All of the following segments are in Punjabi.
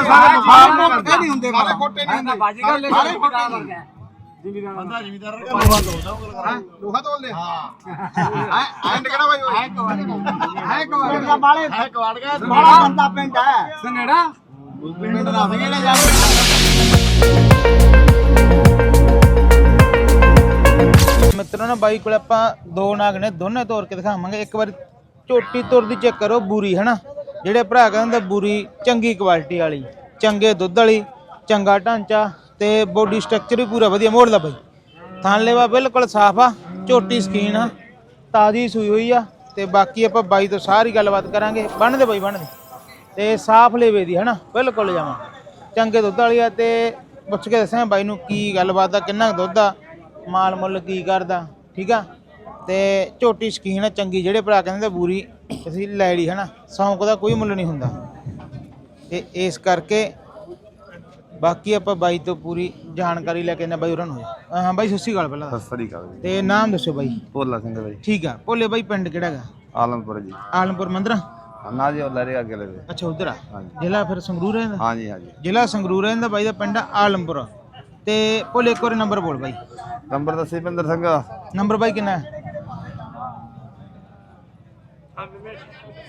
ਕਰਦੇ ਸਾਰੇ ਸਾਰੇ ਮੋਟੇ ਨਹੀਂ ਹੁੰਦੇ ਸਾਰੇ ਖੋਟੇ ਨਹੀਂ ਹੁੰਦੇ। ਬਾਜੀ ਕਰ ਲੈ ਸਾਰੇ ਖੋਟੇ ਨਹੀਂ ਜ਼ਿਮੀਦਾਰ ਬੰਦਾ ਜ਼ਿਮੀਦਾਰ ਹਾਂ। ਲੋਹਾ ਤੋਲ ਲੈ ਹਾਂ ਐਂਡ ਕਿਹੜਾ ਬਾਈ ਓਏ? ਹੈ ਕਵਾੜ ਦਾ ਬਾਲੇ ਹੈ ਕਵਾੜ ਗਿਆ। ਬਾਲਾ ਬੰਦਾ ਪਿੰਡ ਹੈ। ਸਨੇੜਾ? ਪਿੰਡ ਦਾ ਸੀ ਜਿਹੜੇ ਜਾ ਮਿੱਤਰੋ ਨਾ ਬਾਈ ਕੋਲ ਆਪਾਂ ਦੋ ਨਾਗ ਨੇ ਦੋਨੇ ਤੋੜ ਕੇ ਦਿਖਾਵਾਂਗੇ। ਇੱਕ ਵਾਰੀ ਝੋਟੀ ਤੁਰਦੀ ਚੈੱਕ ਕਰੋ ਬੂਰੀ ਹਨਾ? ਜਿਹੜੇ ਭਰਾ ਕਹਿੰਦੇ ਬੁਰੀ, ਚੰਗੀ ਕੁਆਲਿਟੀ ਵਾਲੀ, ਚੰਗੇ ਦੁੱਧ ਵਾਲੀ, ਚੰਗਾ ਢਾਂਚਾ ਤੇ ਬੋਡੀ ਸਟਰਕਚਰ ਵੀ ਪੂਰਾ ਵਧੀਆ, ਮੋੜ ਮੋੜਦਾ ਬਾਈ। ਥਣ ਲੈਵਾ ਬਿਲਕੁਲ ਸਾਫ਼ ਆ, ਝੋਟੀ ਸਕੀਨ ਆ, ਤਾਜ਼ੀ ਸੂਈ ਹੋਈ ਆ ਤੇ ਬਾਕੀ ਆਪਾਂ ਬਾਈ ਤੋਂ ਸਾਰੀ ਗੱਲਬਾਤ ਕਰਾਂਗੇ। ਬੰਨਦੇ ਬਾਈ ਬਣਦੇ ਤੇ ਸਾਫ਼ ਲੇਵੇ ਦੀ, ਹਨਾ? ਬਿਲਕੁਲ ਜਾਵਾਂ। ਚੰਗੇ ਦੁੱਧ ਵਾਲੀ ਆ ਤੇ ਪੁੱਛ ਕੇ ਦੱਸਾਂ ਬਾਈ ਨੂੰ ਕੀ ਗੱਲਬਾਤ ਆ, ਕਿੰਨਾ ਕੁ ਦੁੱਧ ਆ, ਮਾਲ ਮੁੱਲ ਕੀ ਕਰਦਾ, ਠੀਕ ਆ? ਤੇ ਝੋਟੀ ਸ਼ਕੀਨ ਆ ਚੰਗੀ। ਜਿਹੜੇ ਭਰਾ ਕਹਿੰਦੇ ਤਾਂ ਬੂਰੀ ਅਸੀਂ ਲੈ ਲਈ ਹਨਾ? ਸੌਂਕ ਦਾ ਕੋਈ ਮੁੱਲ ਨਹੀਂ ਹੁੰਦਾ। ਤੇ ਇਸ ਕਰਕੇ ਬਾਕੀ ਆਪਾਂ ਬਾਈ ਤੋਂ ਪੂਰੀ ਜਾਣਕਾਰੀ ਲੈ ਕੇ ਨਾ ਬਾਈ ਉਹਨਾਂ ਨੂੰ। ਹਾਂ ਬਾਈ ਸਤਿ ਸ਼੍ਰੀ ਅਕਾਲ ਪਹਿਲਾਂ। ਤਾਂ। ਸਸਰੀ ਕਰ ਤੇ ਨਾਮ ਦੱਸੋ ਬਾਈ। ਭੋਲਾ ਸਿੰਘ ਬਾਈ। ਠੀਕ ਆ। ਭੋਲੇ ਬਾਈ ਪਿੰਡ ਕਿਹੜਾ ਹੈਗਾ? ਆਲਮਪੁਰ ਜੀ। ਆਲਮਪੁਰ ਮੰਦਰਾ? ਨਾ ਜੀ ਉਹ ਲਰੇ ਅੱਗੇ ਲਵੇ ਅੱਛਾ ਉਧਰ ਆ। ਜ਼ਿਲ੍ਹਾ ਫਿਰ ਸੰਗਰੂਰ ਰਹਿੰਦਾ? ਹਾਂਜੀ ਹਾਂਜੀ। ਜ਼ਿਲ੍ਹਾ ਸੰਗਰੂਰ ਰਹਿੰਦਾ ਬਾਈ ਦਾ ਪਿੰਡ ਆਲਮਪੁਰ। ਤੇ ਭੋਲੇ ਇੱਕ ਵਾਰੀ ਨੰਬਰ ਬੋਲ ਬਾਈ। ਨੰਬਰ ਦੱਸੀ ਪਿੰਦਰ ਸਿੰਘ ਨੰਬਰ ਬਾਈ ਕਿੰਨਾ ਹੈ?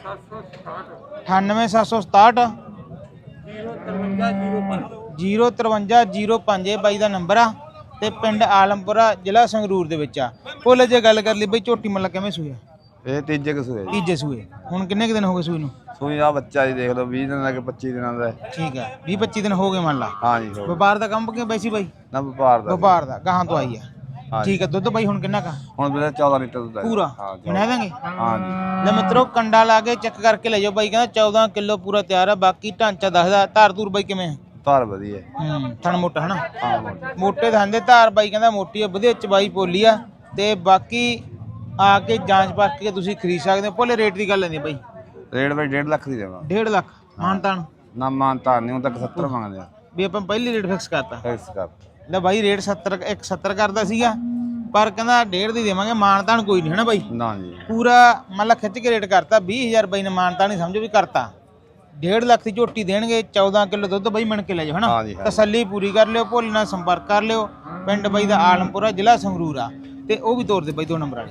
98767 05305 ਇਹ ਬਾਈ ਦਾ ਨੰਬਰ ਆ ਤੇ ਪਿੰਡ ਆਲਮਪੁਰਾ ਜ਼ਿਲ੍ਹਾ ਸੰਗਰੂਰ ਦੇ ਵਿੱਚ ਆ। ਭੋਲੇ ਜੇ ਗੱਲ ਕਰ ਲਈ ਬਈ ਝੋਟੀ ਮੱਲਾ ਕਿਵੇਂ ਸੂਇਆ ਇਹ ਤੀਜੇ ਕਸੂਏ ਜੀ ਤੀਜੇ ਸੂਏ। ਹੁਣ ਕਿੰਨੇ ਕੁ ਦਿਨ ਹੋ ਗਏ ਸੂਈ ਨੂੰ? ਸੂਈ ਆ ਬੱਚਾ ਜੀ ਦੇਖ ਲਓ 20 ਦਿਨਾਂ ਦਾ ਕਿ 25 ਦਿਨਾਂ ਦਾ। ਹੈ। ਠੀਕ ਆ 20 25 ਦਿਨ ਹੋ ਗਏ ਮੰਨ ਲਾ। ਹੋ ਵਪਾਰ ਦਾ ਕੰਮ ਕਿ ਬੈਸੀ ਬਾਈ? ਨਾ ਵਪਾਰ ਦਾ। ਵਪਾਰ ਦਾ ਗਾਹਾਂ ਤੋਂ ਆਈ ਆ। ਹਾਂਜੀ। ਠੀਕ ਆ ਦੁੱਧ ਬਾਈ ਹੁਣ ਕਿੰਨਾ ਕਾ? ਹੁਣ ਵੀਰੇ 14 ਲੀਟਰ ਦੁੱਧ ਹੈ। ਪੂਰਾ? ਹਾਂ ਜੀ। ਬਣਾ ਦਾਂਗੇ ਹਾਂਜੀ। ਲੈ ਮਿੱਤਰੋ ਕੰਡਾ ਲਾ ਕੇ ਚੈੱਕ ਕਰਕੇ ਲੈ ਜਾਓ ਬਾਈ ਕਹਿੰਦਾ 14 ਕਿਲੋ ਪੂਰਾ ਤਿਆਰ ਆ ਬਾਕੀ ਢਾਂਚਾ ਦੱਸਦਾ ਧਾਰ ਧੂਰ ਬਾਈ ਕਿਵੇਂ ਆ? ਧਾਰ ਵਧੀਆ ਹੂੰ। ਥਣ ਮੋਟਾ ਹਨਾ? ਹਾਂ ਮੋਟਾ। ਮੋਟੇ ਥਣ ਦੇ ਧਾਰ ਬਾਈ ਕਹਿੰਦਾ ਮੋਟੀ ਆ ਵਧੀਆ ਚਬਾਈ ਪੋਲੀ ਆ। ਤੇ ਬਾਕੀ ਆ ਕੇ ਜਾਂਚ ਪਰਖ ਕੇ ਤੁਸੀਂ ਖਰੀਦ ਸਕਦੇ ਹੋ। ਭੋਲੇ ਰੇਟ ਦੀ ਗੱਲ ਨਹੀਂ ਬਾਈ। ਰੇਟ ਬਾਈ 1.5 ਲੱਖ ਦੀ ਦੇਵਾਂ 1.5 ਲੱਖ। ਮਾਨਤਾਨ। ਨਾ ਮਾਨਤਾ ਨਹੀਂ ਹੁਣ ਤੱਕ 70 ਮੰਗਦੇ ਆ। ਵੀ ਆਪਾਂ ਪਹਿਲੀ ਰੇਟ ਫਿਕਸ ਕਰਤਾ। ਫਿਕਸ ਕਰ ਲੈ ਬਾਈ ਰੇਟ 70 ਇੱਕ 70 ਕਰਦਾ ਸੀਗਾ ਪਰ ਕਹਿੰਦਾ 1.5 ਦੀ ਦੇਵਾਂਗੇ ਮਾਨਤਾਨ ਕੋਈ ਨਹੀਂ ਹਨਾ ਬਾਈ ਨਾ ਜੀ ਪੂਰਾ ਮੰਨ ਲਾ ਖਿੱਚ ਕੇ ਰੇਟ ਕਰਤਾ 20000 ਬਾਈ ਨੇ ਮਾਨਤਾ ਨਹੀਂ ਸਮਝੋ ਵੀ ਕਰਤਾ 1.5 ਲੱਖ ਦੀ ਝੋਟੀ ਦੇਣਗੇ 14 ਕਿਲੋ ਦੁੱਧ ਬਾਈ ਮਿਣ ਕੇ ਲੈ ਜਾਓ ਹਨਾ ਹਾਂਜੀ, ਹਾਂਜੀ। ਤਸੱਲੀ ਪੂਰੀ ਕਰ ਲਿਓ ਭੋਲੇ ਨਾਲ ਸੰਪਰਕ ਕਰ ਲਿਓ ਪਿੰਡ ਬਾਈ ਦਾ ਆਲਮਪੁਰਾ ਜ਼ਿਲ੍ਹਾ ਸੰਗਰੂਰ ਆ ਤੇ ਉਹ ਵੀ ਤੋਰ ਦੇ ਬਾਈ ਦੋ ਨੰਬਰ ਵਾਲੇ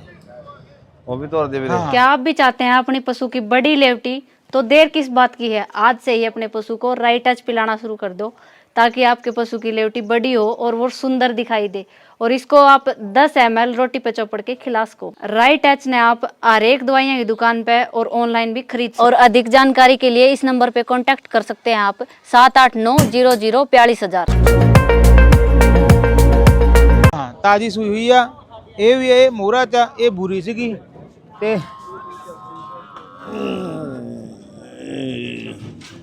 ਉਹ ਵੀ ਤੋਰ ਦੇ ਵੀਰੇ क्या आप भी चाहते हैं अपनी पशु की बड़ी लेवटी तो देर किस बात की है आज से ही अपने पशु को राइट टच पिलाना शुरू कर दो ताकि आपके पशु की लेवटी बड़ी हो और वो सुंदर दिखाई दे। और इसको आप 10 एम रोटी पे चौपड़ के खिला सको। राइट एच ने आप हर एक दवाइया की दुकान पे और ऑनलाइन भी खरीद और अधिक जानकारी के लिए इस नंबर पे कॉन्टेक्ट कर सकते हैं आप। सात आठ नौ ज़ीरो ज़ीरो बयालीस हज़ार। हाँ, ताजी सुई हुई है ये भी है मोरा चा, ये बुरी सी ते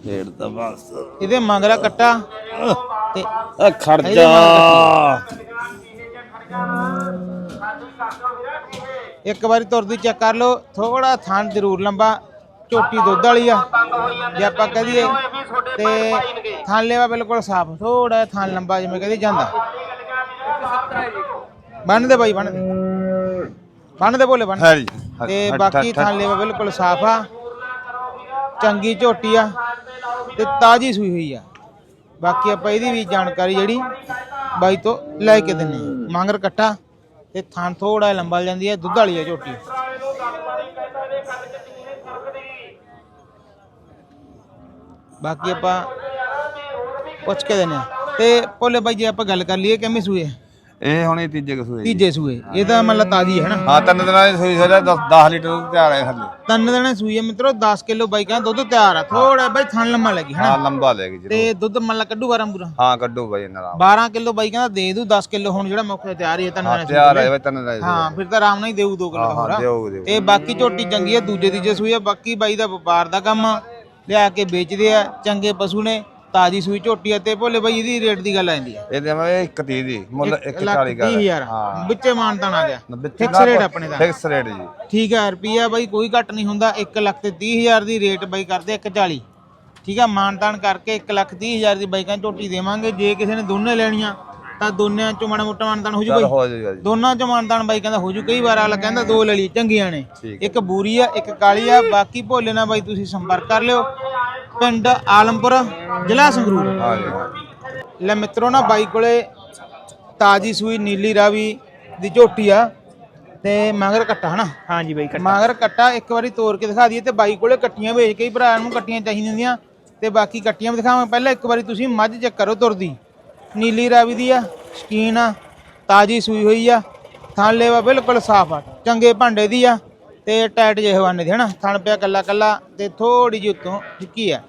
ਤੇ ਬਸ। ਇਹਦੇ ਮੰਗਰਾ ਕੱਟਾ। ਤੇ ਆ ਮਗਰ ਇੱਕ ਵਾਰੀ ਤੁਰਦੀ ਚੈੱਕ ਕਰ ਲਓ ਥੋੜਾ ਥਣ ਜ਼ਰੂਰ ਲੰਬਾ ਝੋਟੀ ਦੁੱਧ ਵਾਲੀ ਆ। ਜੇ ਆਪਾਂ ਕਹਦੀਏ ਤੇ ਥਣ ਲੈਵਾ ਬਿਲਕੁਲ ਸਾਫ਼ ਥੋੜਾ ਥਣ ਲੰਬਾ ਜਿਵੇਂ ਕਹਦੀ ਜਾਂਦਾ। ਬੰਨ ਦੇ ਬਾਈ ਬੰਨ ਦੇ। ਬੰਨ ਦੇ ਬੋਲੇ ਬੰਨ। ਤੇ ਬਾਕੀ ਥਣ ਲੈਵਾ ਬਿਲਕੁਲ ਸਾਫ਼ ਆ। ਚੰਗੀ ਝੋਟੀ ਆ ਤੇ ਤਾਜੀ ਸੂਈ ਹੋਈ ਆ। ਬਾਕੀ ਆਪਾਂ ਇਹਦੀ ਵੀ ਜਾਣਕਾਰੀ ਜਿਹੜੀ ਬਾਈ ਤੋਂ ਲੈ ਕੇ ਦਿੰਨੇ ਆ ਮੰਗਰ ਕੱਟਾ ਤੇ ਥਣ ਥੋੜਾ ਲੰਬਾ ਜਾਂਦੀ ਹੈ ਦੁੱਧ ਵਾਲੀ ਹੈ ਝੋਟੀ। ਬਾਕੀ ਆਪਾਂ ਪੁੱਛ ਕੇ ਦਿੰਨੇ ਆ ਤੇ ਭੋਲੇ ਬਾਈ ਜੇ ਆਪਾਂ ਗੱਲ ਕਰ ਲਈਏ ਕਿੰਨੇ ਸੂਏ ਆ? ਇਹ ਹੁਣ ਇਹ ਤੀਜੇ ਕਸੂਏ ਜੀ। ਤੀਜੇ ਸੂਏ। ਇਹ ਤਾਂ ਮਤਲਬ ਤਾਜੀ ਹੈ ਨਾ। ਹਾਂ ਤਿੰਨ ਦਿਨਾਂ ਦੀ ਸੂਈ ਸੋਜਾ 10 ਲੀਟਰ ਦੁੱਧ ਤਿਆਰ ਹੈ ਥੱਲੇ। ਤਿੰਨ ਦਿਨਾਂ ਦੀ ਸੂਈ ਹੈ ਮਿੱਤਰੋ 10 ਕਿਲੋ ਬਾਈ ਕਹਿੰਦਾ ਦੁੱਧ ਤਿਆਰ ਆ। ਥੋੜਾ ਬਾਈ ਥਣ ਲੰਮਾ ਲੱਗੀ ਹਾਂ ਹਨਾ ਲੰਬਾ ਲੈ ਗਈ ਜੀ ਤੇ ਦੁੱਧ। ਮੰਨ ਲਾ ਕੱਢੂ ਬਾਰਾਂ ਪੂਰਾ? ਹਾਂ ਕੱਢੋ ਬਾਈ ਦਾ 12 ਕਿਲੋ ਬਾਈ ਕਹਿੰਦਾ ਦੇ ਦੂ 10 ਕਿਲੋ ਹੁਣ ਜਿਹੜਾ ਤੇ ਤਿਆਰ ਹੀ ਹੈ ਤਿੰਨ ਹਾਂ ਦਿਨਾਂ ਦੀ ਤਿਆਰ ਹੈ। ਬਾਈ ਤਿੰਨ ਦਿਨਾਂ ਦੀ ਹਾਂ ਫਿਰ ਤਾਂ ਆਰਾਮ ਨਾਲ ਹੀ ਦੇਊ 2 ਕਿਲੋ ਹਾਂ, ਹੋਰ ਹਾਂ, ਦਿਓ, ਦਿਓ। ਤੇ ਬਾਕੀ ਝੋਟੀ ਚੰਗੀ ਹੈ ਦੂਜੇ ਤੀਜੇ ਸੂਈ ਹੈ ਬਾਕੀ ਬਾਈ ਦਾ ਵਪਾਰ ਦਾ ਕੰਮ ਆ। ਲਿਆ ਕੇ ਵੇਚਦੇ ਆ ਚੰਗੇ ਪਸ਼ੂ ਨੇ। ਤਾਜੀ ਸੂਈ ਝੋਟੀ ਆ ਤੇ ਭੋਲੇ ਬਾਈ ਇਹਦੀ ਰੇਟ ਦੀ ਗੱਲ ਆਂਦੀ ਆ। ਇਹ ਦੇਵਾਂਗੇ 130 ਦੀ ਮੁੱਲ 140 ਕਰ 30000 ਹਾਂ। ਵਿੱਚੇ ਮਾਨਤਾਨ ਆ ਗਿਆ। ਫਿਕਸ ਰੇਟ ਆਪਣੇ ਦਾ। ਫਿਕਸ ਰੇਟ ਜੀ। ਠੀਕ ਹੈ ਰੁਪਈਆ ਬਾਈ ਕੋਈ ਘੱਟ ਨਹੀਂ ਹੁੰਦਾ। 1 ਲੱਖ ਤੇ 30000 ਦੀ ਰੇਟ ਬਾਈ ਕਰਦੇ 140 ਠੀਕ ਹੈ ਮਾਨਤਾਨ ਕਰਕੇ 1 ਲੱਖ 30000 ਦੀ ਬਾਈਕਾਂ ਝੋਟੀ ਦੇਵਾਂਗੇ। ਜੇ ਕਿਸੇ ਨੇ ਦੋਨੇ ਲੈਣੀਆਂ ਤਾਂ ਦੋਨਿਆਂ ਚੋਂ ਮਾੜਾ ਮੋਟਾ ਮਾਨਤਾਨ ਹੋ ਜੂ ਬਾਈ। ਹੋ ਦੋਨਾਂ ਚੋਂ ਮਾਨਤਾਨ ਬਾਈ ਕਹਿੰਦਾ ਹੋ ਜੂ। ਕਈ ਵਾਰ ਆਲਾ ਕਹਿੰਦਾ ਦੋ ਲੈ ਲਈ ਚੰਗੀਆਂ ਨੇ। ਇੱਕ ਬੂਰੀ ਆ ਇੱਕ ਕਾਲੀ ਆ। ਬਾਕੀ ਭੋਲੇ ਨਾਲ ਬਾਈ ਤੁਸੀਂ ਸੰਪਰਕ ਕਰ ਲਿਓ। ਪਿੰਡ ਆਲਮਪੁਰ ਜ਼ਿਲ੍ਹਾ ਸੰਗਰੂਰ। ਲੈ ਮਿੱਤਰੋ ਨਾ ਬਾਈ ਕੋਲੇ ਤਾਜੀ ਸੂਈ ਨੀਲੀ ਰਾਵੀ ਦੀ ਝੋਟੀ ਆ ਤੇ ਮਗਰ ਕੱਟਾ ਹਨਾ? ਹਾਂਜੀ ਬਾਈ ਕੱਟਾ। ਮਗਰ ਕੱਟਾ ਇੱਕ ਵਾਰੀ ਤੋੜ ਕੇ ਦਿਖਾ ਦਈਏ ਤੇ ਬਾਈ ਕੋਲੇ ਕੱਟੀਆਂ ਵੇਚ ਕੇ ਹੀ ਭਰਾ ਨੂੰ ਕੱਟੀਆਂ ਚਾਹੀਦੀਆਂ ਹੁੰਦੀਆਂ ਤੇ ਬਾਕੀ ਕੱਟੀਆਂ ਵੀ ਦਿਖਾਵਾਂ। ਪਹਿਲਾਂ ਇੱਕ ਵਾਰੀ ਤੁਸੀਂ ਮੱਝ ਚੈੱਕ ਕਰੋ ਤੁਰਦੀ। ਨੀਲੀ ਰਾਵੀ ਦੀ ਆ ਸ਼ਕੀਨ ਆ ਤਾਜੀ ਸੂਈ ਹੋਈ ਆ ਥਣ ਲੇਵਾ ਬਿਲਕੁਲ ਸਾਫ਼ ਆ ਚੰਗੇ ਭਾਂਡੇ ਦੀ ਆ ਤੇ ਟਾਈਟ ਜਿਹੇ ਹਵਾਨੇ ਦੀ ਹਨਾ? ਥਣ ਪਿਆ ਕੱਲਾ ਕੱਲਾ ਤੇ ਥੋੜੀ ਜਿਹੀ ਉੱਤੋਂ ਫਿੱਕੀ ਆ।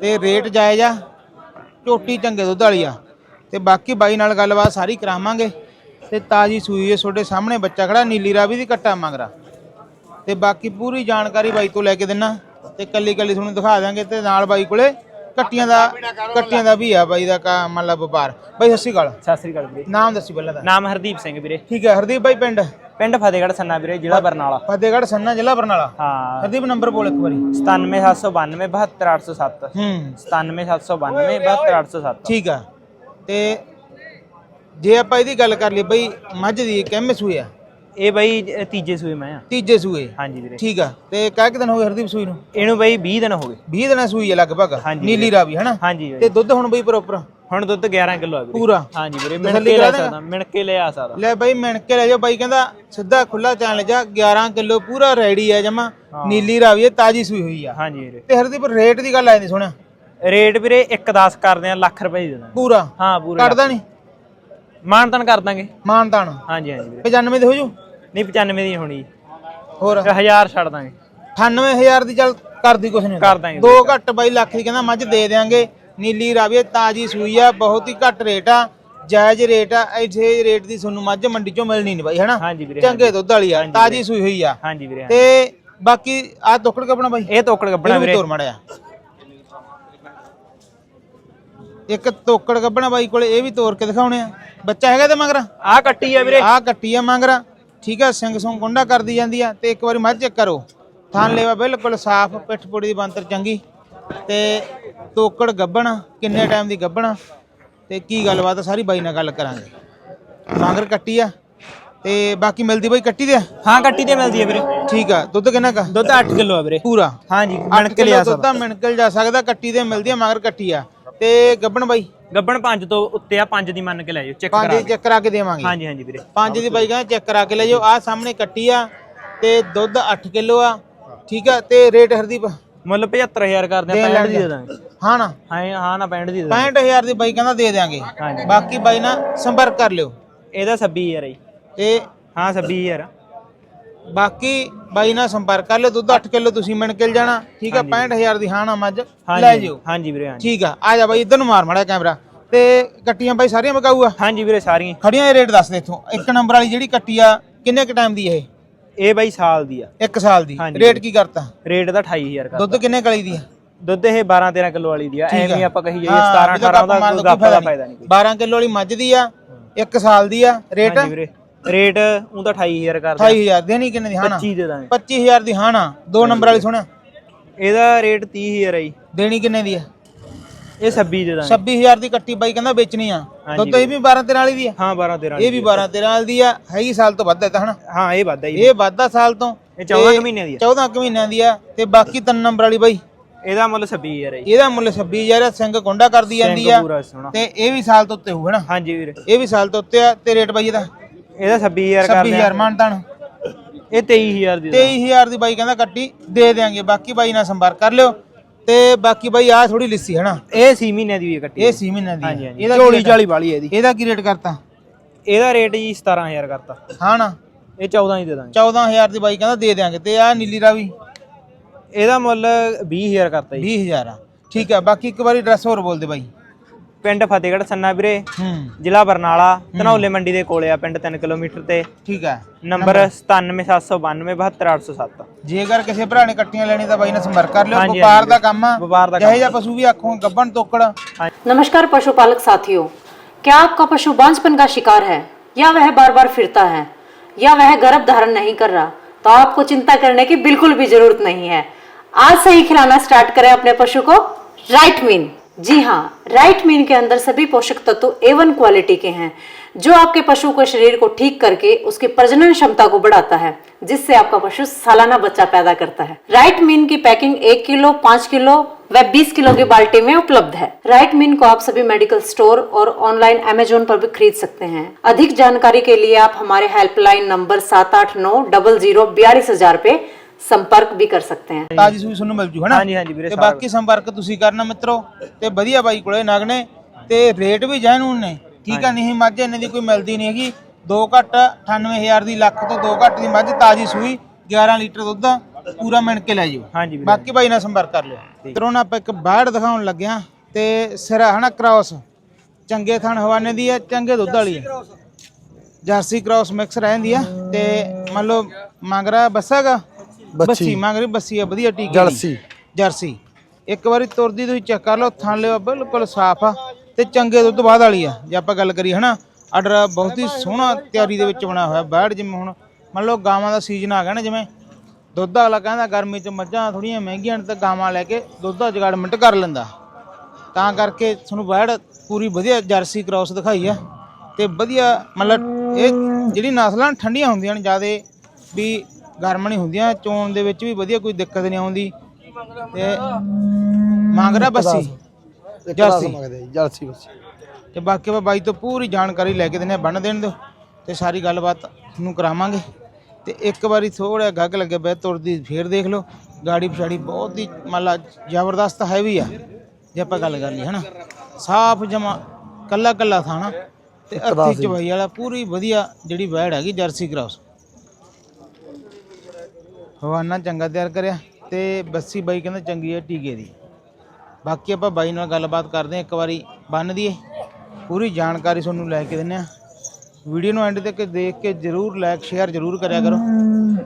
ਤੇ ਰੇਟ ਜਾਇਜ਼ ਆ, ਝੋਟੀ ਚੰਗੇ ਦੁੱਧ ਵਾਲੀ ਆ। ਤੇ ਬਾਕੀ ਬਾਈ ਨਾਲ ਗੱਲਬਾਤ ਸਾਰੀ ਕਰਾਵਾਂਗੇ। ਤੇ ਤਾਜੀ ਸੂਈ ਹੈ ਤੁਹਾਡੇ ਸਾਹਮਣੇ, ਬੱਚਾ ਖੜਾ, ਨੀਲੀ ਰਾਵੀ ਦੀ ਕੱਟਾ ਮੰਗਰਾ। ਤੇ ਬਾਕੀ ਪੂਰੀ ਜਾਣਕਾਰੀ ਬਾਈ ਤੋਂ ਲੈ ਕੇ ਦਿੰਨਾ। ਤੇ ਕੱਲੀ ਕੱਲੀ ਤੁਹਾਨੂੰ ਦਿਖਾ ਦਾਂਗੇ ਤੇ ਨਾਲ ਬਾਈ ਕੋਲੇ ਕੱਟੀਆਂ ਦਾ ਕੱਟੀਆਂ ਦਾ ਵੀ ਆ ਬਾਈ ਦਾ ਕਾ ਮਤਲਬ ਵਪਾਰ। ਬਾਈ ਸਤਿ ਸ਼੍ਰੀ ਅਕਾਲ। ਸਤਿ ਸ੍ਰੀ ਅਕਾਲ ਵੀਰੇ। ਨਾਮ ਦੱਸੀ ਪਹਿਲਾਂ ਦਾ ਨਾਮ ਹਰਦੀਪ ਸਿੰਘ ਵੀਰੇ। ਠੀਕ ਹੈ ਹਰਦੀਪ ਬਾਈ ਪਿੰਡ? ਪਿੰਡ ਫਤਿਹਗੜ੍ਹ ਸੰਨਾ ਵੀਰੇ ਜ਼ਿਲ੍ਹਾ ਬਰਨਾਲਾ। ਫਤਿਹਗੜ੍ਹ ਸੰਨਾ ਜ਼ਿਲ੍ਹਾ ਬਰਨਾਲਾ। ਹਾਂ। ਹਰਦੀਪ ਨੰਬਰ ਬੋਲ ਇੱਕ ਵਾਰੀ। 97792 72807 ਹੂੰ। 97792 72807 ਠੀਕ ਆ। ਤੇ ਜੇ ਆਪਾਂ ਇਹਦੀ ਗੱਲ ਕਰ ਲਈ ਬਈ ਮੱਝ ਦੀ ਕਿੰਮੇ ਸੂਏ ਆ? ਇਹ ਬਾਈ ਅ, ਤੀਜੇ ਸੂਏ ਮੈਂ ਆ। ਤੀਜੇ ਸੂਏ? ਹਾਂਜੀ ਵੀਰੇ। ਠੀਕ ਆ। ਤੇ ਕਾਹ ਕਿ ਦਿਨ ਹੋ ਗਏ ਹਰਦੀਪ ਸੂਈ ਨੂੰ? ਇਹਨੂੰ ਬਾਈ 20 ਦਿਨ ਹੋ ਗਏ। 20 ਦਿਨਾਂ ਸੂਈ ਹੈ ਲਗਭਗ। ਹਾਂਜੀ ਨੀਲੀ ਰਾਵੀ ਹਨਾ? ਹਾਂਜੀ ਤੇ ਬਾਈ ਦੁੱਧ ਹੁਣ ਬਈ ਪ੍ਰੋਪਰ? ਹੁਣ ਦੁੱਧ 11 ਕਿਲੋ ਆ ਵੀਰੇ। ਪੂਰਾ? ਹਾਂਜੀ ਵੀਰੇ ਤਸੱਲੀ ਮਿਣ ਕਰਾ ਲੈ ਦੇਣਾ? ਸਕਦਾ ਮਿਣ ਕੇ ਲੈ ਆ ਸਕਦਾ ਲੈ ਬਾਈ ਮਿਣ ਕੇ ਲੈ ਜਾਓ। ਬਾਈ ਕਹਿੰਦਾ ਸਿੱਧਾ ਖੁੱਲਾ ਚਾਲ ਜਾ 11 ਕਿਲੋ ਪੂਰਾ ਰੈਡੀ ਹੈ ਜਮਾ। ਨੀਲੀ ਰਾਵੀ ਹੈ ਤਾਜੀ ਸੂਈ ਹੋਈ ਆ। ਹਾਂਜੀ ਵੀਰੇ। ਤੇ ਹਰਦੀਪ ਰੇਟ ਦੀ ਗੱਲ ਆਈ ਨਹੀਂ ਸੁਣਿਆ ਰੇਟ ਵੀਰੇ 1.10 ਕਰਦੇ ਆ ਲੱਖ ਰੁਪਏ ਦੀ ਦੇਣਾ। ਪੂਰਾ? ਹਾਂ ਪੂਰਾ ਕੱਢਦਾ ਨਹੀਂ? ਮਾਨਤਨ ਕਰ ਦਾਂਗੇ। ਮਾਨਤਾਨ। ਹਾਂਜੀ ਹਾਂਜੀ ਵੀਰੇ। 95 ਦੇ ਹੋ ਜੂ? ਨਹੀਂ 95 ਦੀ ਹੋਣੀ। ਹੋਰ? 1000 ਛੱਡ ਦਾਂਗੇ। 98000 ਦੀ ਚੱਲ ਕਰਦੀ ਕੁਛ ਨਹੀਂ ਕਰ ਦਾਂਗੇ। ਦੋ ਘੱਟ ਬਾਈ ਲੱਖ ਦੀ ਕਹਿੰਦਾ ਮੱਝ ਦੇ ਦੇਾਂਗੇ ਨੀਲੀ ਰਾਵੀ ਹੈ, ਤਾਜੀ ਸੂਈ ਆ ਬਹੁਤ ਹੀ ਘੱਟ ਰੇਟ ਆ। ਜਾਇਜ਼ ਰੇਟ ਆ ਇੱਥੇ ਰੇਟ ਦੀ ਤੁਹਾਨੂੰ ਮੱਝ ਮੰਡੀ ਚੋਂ ਮਿਲਣੀ ਨਹੀਂ ਬਾਈ ਹਨਾ? ਹਾਂਜੀ ਵੀਰੇ ਚੰਗੇ ਦੁੱਧ ਵਾਲੀ ਆ ਤਾਜੀ ਸੂਈ ਹੋਈ ਆ। ਹਾਂਜੀ ਵੀਰੇ ਤੇ ਬਾਕੀ ਆ ਟੁਕੜ ਕੱਪਣਾ ਬਾਈ। ਇਹ ਤੋਕੜ ਇਹਨੂੰ ਵੀ ਵੀਰੇ। ਤੋਰ ਮੜਿਆ। ਇੱਕ ਤੋਕੜ ਕੱਪਣਾ ਬਾਈ ਕੋਲੇ ਇਹ ਵੀ ਤੋਰ ਕੇ ਦਿਖਾਉਣੇ ਆ। ਬੱਚਾ ਹੈਗਾ ਤੇ ਮਗਰ? ਆ ਕੱਟੀ ਆ ਵੀਰੇ। ਆ ਕੱਟੀ ਆ ਮਗਰ। ਠੀਕ ਆ ਸਿੰਘ ਸੁੰਗ ਕੁੰਡਾ ਕਰਦੀ ਜਾਂਦੀ ਆ। ਤੇ ਇੱਕ ਵਾਰੀ ਮੱਝ ਚੈੱਕ ਕਰੋ। ਥਾਨ ਲੇਵਾ ਬਿਲਕੁਲ ਸਾਫ਼ ਪਿੱਠ ਪੁੜੀ ਦੀ ਬੰਤਰ ਚੰਗੀ। ਤੇ ਤੋਕੜ ਗੱਬਣ ਕਿੰਨੇ ਟਾਈਮ ਦੀ ਗੱਬਣ? ਤੇ ਕੀ ਗੱਲਬਾਤ ਆ ਸਾਰੀ ਬਾਈ ਨਾਲ ਗੱਲ ਕਰਾਂਗੇ। ਮਗਰ ਕੱਟੀ ਆ। ਤੇ ਬਾਕੀ ਮਿਲਦੀ ਬਾਈ ਕੱਟੀ ਦੇ ਆ? ਹਾਂ ਕੱਟੀ ਤੇ ਮਿਲਦੀ ਹੈ ਵੀਰੇ। ਠੀਕ ਆ ਦੁੱਧ ਕਿੰਨਾ ਕਾ? ਦੁੱਧ 8 ਕਿਲੋ ਆ ਵੀਰੇ। ਪੂਰਾ। ਹਾਂਜੀ ਮਿਣ ਮਣ ਕੇ ਲਿਆ ਦੁੱਧ ਤਾਂ ਮਿਣਕਲ ਜਾ ਸਕਦਾ ਕੱਟੀ ਦੇ ਮਿਲਦੀ ਆ ਮਗਰ ਕੱਟੀ ਆ। ਤੇ ਗੱਬਣ ਬਾਈ? ਗੱਬਣ 5 ਤੋਂ ਉੱਤੇ ਆ 5 ਦੀ ਮੰਨ ਕੇ ਲੈ ਜਾਓ ਚੈੱਕ ਪੰਜ ਕਰਾ ਦੀ ਚੈੱਕ ਕਰਾ ਕੇ ਦੇਵਾਂਗੇ। ਹਾਂਜੀ ਹਾਂਜੀ ਵੀਰੇ। ਪੰਜ ਦੀ ਬਾਈ ਕਹਿੰਦਾ ਚੈੱਕ ਕਰਾ ਕੇ ਲੈ ਜਾਓ। ਆ ਸਾਹਮਣੇ ਕੱਟੀ ਆ ਤੇ ਦੁੱਧ 8 ਕਿਲੋ ਆ। ਠੀਕ ਆ ਤੇ ਰੇਟ ਹਰਦੀਪ? ਮੁੱਲ 75000 ਕਰਦੇ ਆ ਦੇਣ 65 ਦੀ ਦੇ ਦਾਂਗੇ। ਹਾਂ ਨਾ? ਹਾਂ ਹਾਂ ਨਾ 65 ਦੀ ਦੇ ਦਾਂਗੇ। 65000 ਦੀ ਬਾਈ ਕਹਿੰਦਾ ਦੇ ਹਾਂਜੀ। ਬਾਕੀ ਬਾਈ ਨਾਲ ਸੰਪਰਕ ਕਰ ਲਿਓ। ਇਹਦਾ 26000 ਹੈ ਜੀ। ਤੇ ਹਾਂ 26000 ਬਾਕੀ ਬਾਈ ਨਾਲ ਸੰਪਰਕ ਕਰ ਲਿਓ ਦੁੱਧ 8 ਕਿਲੋ ਤੁਸੀਂ ਮਿਣ ਕੇ ਜਾਣਾ ਠੀਕ ਆ 65000 ਦੀ ਹਾਂ ਨਾ ਮੱਝ ਲੈ ਜਿਓ। ਹਾਂਜੀ ਵੀਰੇ ਹਾਂਜੀ। ਠੀਕ ਆ ਆ ਜਾ ਬਾਈ ਇਧਰ ਨੂੰ ਮਾਰ ਮੜਾ ਕੈਮਰਾ। ਤੇ ਕੱਟੀਆਂ ਬਾਈ ਸਾਰੀਆਂ ਮਕਾਊ ਆ ਹਾਂਜੀ ਵੀਰੇ ਸਾਰੀਆਂ। ਖੜੀਆਂ ਦੇ ਰੇਟ ਦੱਸ ਦੇ ਇਥੋਂ। ਇੱਕ ਨੰਬਰ ਵਾਲੀ ਜਿਹੜੀ ਕੱਟੀ ਆ ਕਿੰਨੇ ਕ ਟਾਈਮ ਦੀ ਇਹ? ਇਹ ਬਾਈ ਸਾਲ ਦੀ ਆ। 1 ਸਾਲ ਦੀ। ਰੇਟ ਕੀ ਕਰਤਾ? ਰੇਟ ਦਾ 28000 ਕਰ ਦੁੱਧ ਕਿੰਨੇ ਕਲੀ ਦੀ ਆ? ਦੁੱਧ ਇਹ 12 13 ਕਿਲੋ ਵਾਲੀ ਦੀ ਆ। ਐਵੇਂ। ਆਪਾਂ ਕਹੀ ਜਾਈਏ ਹਾਂ, 17 ਇਹਦਾ 18 ਦਾ ਕੋਈ ਫਾਇਦਾ ਨਹੀਂ ਕੋਈ। 12 ਕਿਲੋ ਵਾਲੀ ਮੱਝ ਦੀ ਆ 1 ਸਾਲ ਦੀ ਆ ਰੇਟ? ਹਾਂਜੀ ਵੀਰੇ। ਰੇਟ ਉਹ ਤਾਂ 28000 ਕਰਦੇ 28000 ਦੇਣੀ ਕਿੰਨੇ ਦੀ ਹਾਂ ਨਾ 25 ਦੇ ਦਾਂਗੇ। 25000 ਦੀ ਹਾਂ ਨਾ ਦੋ ਨੰਬਰ ਵਾਲੀ ਸੁਣਿਆ? ਇਹਦਾ ਰੇਟ 30000 ਹੈ ਜੀ। ਦੇਣੀ ਕਿੰਨੇ ਦੀ ਆ? ਇਹ 26 ਦੇ ਦਾਂਗੇ। 26000 ਦੀ ਕੱਟੀ ਬਾਈ ਕਹਿੰਦਾ ਵੇਚਣੀ ਆ। ਦੁੱਧ ਇਹ ਵੀ 12 13 ਵਾਲੀ ਦੀ ਆ? ਹਾਂ 12 13 ਇਹ ਵੀ 12 13 ਵਾਲੀ ਦੀ ਆ। ਹੈਗੀ ਸਾਲ ਤੋਂ ਵੱਧ ਹੈ ਤਾਂ ਹਨਾ? ਹਾਂ ਇਹ ਵੱਧਦਾ ਜੀ। ਇਹ ਵੱਧਦਾ ਸਾਲ ਤੋਂ। ਇਹ 14 ਕੁ ਮਹੀਨਿਆਂ ਦੀ ਆ। 14 ਕੁ ਮਹੀਨਿਆਂ ਦੀ ਆ। ਤੇ ਬਾਕੀ ਤਿੰਨ ਨੰਬਰ ਵਾਲੀ ਬਾਈ? ਇਹਦਾ ਮੁੱਲ 26000 ਹੈ ਜੀ। ਇਹਦਾ ਮੁੱਲ 26000 ਆ। ਸਿੰਘ ਕੁੰਡਾ ਕਰਦੀ ਜਾਂਦੀ ਆ। ਤੇ ਇਹ ਵੀ ਸਾਲ ਤੋਂ ਉੱਤੇ ਹੋਊ ਹਨਾ? ਹਾਂਜੀ ਵੀਰੇ। ਇਹ ਵੀ ਸਾਲ ਤੋਂ ਉੱਤੇ ਆ। ਤੇ ਰੇਟ ਬਾਈ ਇਹਦਾ? ਇਹਦਾ 26000 ਕਰਦੇ 26000 ਮਾਨਤਾਨ ਇਹ 23000 ਦੀ ਦਾਂਗੇ। 23000 ਦੀ ਬਾਈ ਕਹਿੰਦਾ ਕੱਟੀ ਦੇ ਦੇਾਂਗੇ ਬਾਕੀ ਬਾਈ ਨਾਲ ਸੰਪਰਕ ਕਰ ਲਿਓ। ਤੇ ਬਾਕੀ ਬਾਈ ਆ ਥੋੜੀ ਲਿੱਸੀ ਹਨਾ ਇਹ 6 ਮਹੀਨਿਆਂ ਦੀ ਹੈ ਕੱਟੀ ਇਹ 6 ਮਹੀਨਿਆਂ ਦੀ ਹਾਂਜੀ ਇਹਦਾ ਝੋਲੀ ਕੀ ਰੇਟ ਆ? ਚਾਲੀ ਵਾਲੀ ਹੈ ਇਹਦੀ। ਇਹਦਾ ਕੀ ਰੇਟ ਕਰਤਾ? ਇਹਦਾ ਰੇਟ ਜੀ 17000 ਕਰਤਾ। ਹਾਂ ਨਾ? ਇਹ 14 ਹੀ ਦੇ ਦਾਂਗੇ। 14000 ਦੀ ਬਾਈ ਕਹਿੰਦਾ ਦੇ ਦੇਾਂਗੇ ਤੇ ਆ ਨੀਲੀ ਰਾਵੀ? ਇਹਦਾ ਮੁੱਲ 20000 ਕਰਤਾ ਜੀ। 20000 ਆ। ਠੀਕ ਆ ਬਾਕੀ ਇੱਕ ਵਾਰੀ ਐਡਰੈਸ ਹੋਰ ਬੋਲ ਦੇ ਬਾਈ। ਪਿੰਡ ਫਤਿਹਗੜ੍ਹ ਸੰਨਾ ਵੀਰੇ ਹੂੰ ਜ਼ਿਲ੍ਹਾ ਬਰਨਾਲਾ ਧਨੌਲੇ ਮੰਡੀ ਦੇ ਕੋਲੇ ਆ ਪਿੰਡ 3 ਕਿਲੋਮੀਟਰ ਤੇ ਠੀਕ ਆ ਨੰਬਰ 9779272707 ਜੇਕਰ ਕਿਸੇ ਭਰਾ ਨੇ ਕੱਟੀਆਂ ਲੈਣੀ ਤਾਂ ਬਾਈ ਨਾਲ ਸੰਪਰਕ ਕਰ ਲਿਓ ਹਾਂਜੀ, ਵਪਾਰ ਹਾਂਜੀ। ਦਾ ਕੰਮ ਆ ਵਪਾਰ ਦਾ ਜਿਹੇ ਜਿਹਾ ਪਸ਼ੂ ਵੀ ਆਖੋ ਗੱਬਣ ਤੋਕੜ नमस्कार पशुपालक साथियों क्या आपका पशु बांझपन का शिकार है या वह बार बार फिरता है या वह गर्भ धारण नहीं कर रहा तो आपको चिंता करने की बिल्कुल भी जरूरत नहीं है आज से ही खिलाना स्टार्ट करें अपने पशु को राइट मीन जी हाँ राइट मीन के अंदर सभी पोषक तत्व एवन क्वालिटी के हैं, जो आपके पशु के शरीर को ठीक करके उसके प्रजनन क्षमता को बढ़ाता है, जिससे आपका पशु सालाना बच्चा पैदा करता है। राइट मीन की पैकिंग एक किलो, पाँच किलो व 20 किलो की बाल्टी में उपलब्ध है। राइट मीन को आप सभी मेडिकल स्टोर और ऑनलाइन अमेजोन पर भी खरीद सकते हैं। अधिक जानकारी के लिए आप हमारे हेल्पलाइन नंबर सात आठ नौ डबल ज़ीरो बयालीस हज़ार पे संपर्क भी कर सकते हैं ਤਾਜੀ ਸੂਈ ਤੁਹਾਨੂੰ ਮਿਲ ਜੂ ਹਨਾ ਹਾਂਜੀ, ਹਾਂਜੀ ਵੀਰੇ, ਤੇ ਸਾਰਾ ਬਾਕੀ ਸੰਪਰਕ ਤੁਸੀਂ ਕਰਨਾ ਮਿੱਤਰੋ ਤੇ ਵਧੀਆ ਬਾਈ ਕੋਲੇ ਨਗ ਨੇ ਤੇ ਰੇਟ ਵੀ ਜੈਨੂਨ ਨੇ ਠੀਕ ਆ ਨਹੀਂ ਮੱਝ ਇਹਨਾਂ ਦੀ ਕੋਈ ਮਿਲਦੀ ਨਹੀਂ ਹੈਗੀ 2 ਘੱਟ 98000 ਦੀ ਲੱਖ ਤੋਂ 2 ਘੱਟ ਦੀ ਮੱਝ ਤਾਜੀ ਸੂਈ 11 ਲੀਟਰ ਦੁੱਧ ਪੂਰਾ ਮਿਣ ਕੇ ਲੈ ਜਿਓ ਹਾਂਜੀ ਵੀਰੇ ਬਾਕੀ ਬਾਈ ਨਾਲ ਸੰਪਰਕ ਕਰ ਲਿਓ ਤਰੋਂ ਆਪਾਂ ਇੱਕ ਬਾੜ ਦਿਖਾਉਣ ਲੱਗਿਆ ਤੇ ਸਿਰਾ ਹਨਾ ਕ੍ਰਾਸ ਚੰਗੇ ਥਣ ਹਵਾਨੇ ਦੀ ਹੈ ਚੰਗੇ ਦੁੱਧ ਵਾਲੀ ਹੈ ਜਰਸੀ ਕ੍ਰਾਸ ਮਿਕਸ ਰਹਿੰਦੀ ਆ ਤੇ ਮੰਨ ਲਓ ਮੰਗਰਾ ਬੱਸਾਗਾ ਬੱਸੀ ਮੰਗਰੀ ਬੱਸੀ ਆ ਵਧੀਆ ਟੀਕੇ ਜਰਸੀ। ਜਰਸੀ। ਇੱਕ ਵਾਰੀ ਤੁਰਦੀ ਤੁਸੀਂ ਚੈੱਕ ਕਰ ਲਓ ਥਣ ਲਿਓ ਬਿਲਕੁਲ ਸਾਫ਼ ਆ ਤੇ ਚੰਗੇ ਦੁੱਧ ਬਾਅਦ ਵਾਲੀ ਆ। ਜੇ ਆਪਾਂ ਗੱਲ ਕਰੀਏ ਹਨਾ ਆਰਡਰ ਬਹੁਤ ਹੀ ਸੋਹਣਾ ਤਿਆਰੀ ਦੇ ਵਿੱਚ ਬਣਾਇਆ ਹੋਇਆ ਬੈੜ ਜਿਵੇਂ ਹੁਣ। ਮੰਨ ਲਓ ਗਾਵਾਂ ਦਾ ਸੀਜ਼ਨ ਆ ਗਿਆ ਨਾ ਜਿਵੇਂ ਦੁੱਧ ਵਾਲਾ ਕਹਿੰਦਾ ਗਰਮੀ 'ਚ ਮੱਝਾਂ ਥੋੜੀਆਂ ਮਹਿੰਗੀਆਂ ਨੇ ਤੇ ਗਾਵਾਂ ਲੈ ਕੇ ਦੁੱਧ ਦਾ ਜਗਾੜਮੈਂਟ ਕਰ ਲੈਂਦਾ। ਤਾਂ ਕਰਕੇ ਤੁਹਾਨੂੰ ਬੈੜ ਪੂਰੀ ਵਧੀਆ ਜਰਸੀ ਕ੍ਰਾਸ ਦਿਖਾਈ ਆ ਤੇ ਵਧੀਆ ਮਤਲਬ ਇਹ ਜਿਹੜੀ ਨਸਲਾਂ ਠੰਡੀਆਂ ਹੁੰਦੀਆਂ ਨੇ ਜਿਆਦੇ ਵੀ ਗਰਮ ਨਹੀਂ ਹੁੰਦੀਆਂ ਚੋਣ ਦੇ ਵਿੱਚ ਵੀ ਵਧੀਆ ਕੋਈ ਦਿੱਕਤ ਨਹੀਂ ਆਉਂਦੀ। ਤੇ ਮੰਗਰਾ ਬੱਸੀ ਜਰਸੀ। ਜਲਸੀ ਬਸ। ਤੇ ਬਾਕੀ ਆਪਾਂ ਬਾਈ ਤੋਂ ਪੂਰੀ ਜਾਣਕਾਰੀ ਲੈ ਕੇ ਹਾਂ ਬੰਨ ਦੇਣ ਦਿਓ ਤੇ ਸਾਰੀ ਗੱਲਬਾਤ ਤੁਹਾਨੂੰ ਕਰਾਵਾਂਗੇ। ਤੇ ਇੱਕ ਵਾਰੀ ਥੋੜਾ ਗੱਗ ਲੱਗੇ ਬੈ ਤੁਰਦੀ ਫੇਰ ਦੇਖ ਲਓ ਗਾੜੀ ਪਛਾੜੀ ਬਹੁਤ ਹੀ ਮੰਨ ਲਾ ਜ਼ਬਰਦਸਤ ਹੈਵੀ ਆ ਜੇ ਆਪਾਂ ਗੱਲ ਕਰ ਲਈ ਹਨਾ। ਸਾਫ਼ ਜਮਾ ਕੱਲਾ ਕੱਲਾ ਥਾਣਾ ਤੇ ਅੱਥੀ ਚਵਾਈ ਵਾਲਾ ਪੂਰੀ ਵਧੀਆ ਜਿਹੜੀ ਵੈੜ ਹੈਗੀ ਜਰਸੀ ਕ੍ਰਾਸ ਹਵਾਨਾ ਚੰਗਾ ਤਿਆਰ ਕਰਿਆ ਤੇ ਬੱਸੀ ਬਾਈ ਕਹਿੰਦਾ ਚੰਗੀ ਹੈ ਟੀਕੇ ਦੀ। ਬਾਕੀ ਆਪਾਂ ਬਾਈ ਨਾਲ ਗੱਲਬਾਤ ਕਰਦੇ ਹਾਂ ਇੱਕ ਵਾਰੀ ਬੰਨ ਦਈਏ। ਪੂਰੀ ਜਾਣਕਾਰੀ ਤੁਹਾਨੂੰ ਲੈ ਕੇ ਦਿੰਨੇ ਆ ਵੀਡੀਓ ਨੂੰ ਐਂਡ ਤੱਕ ਦੇਖ ਕੇ ਜਰੂਰ ਲਾਈਕ ਸ਼ੇਅਰ ਜਰੂਰ ਕਰਿਆ ਕਰੋ।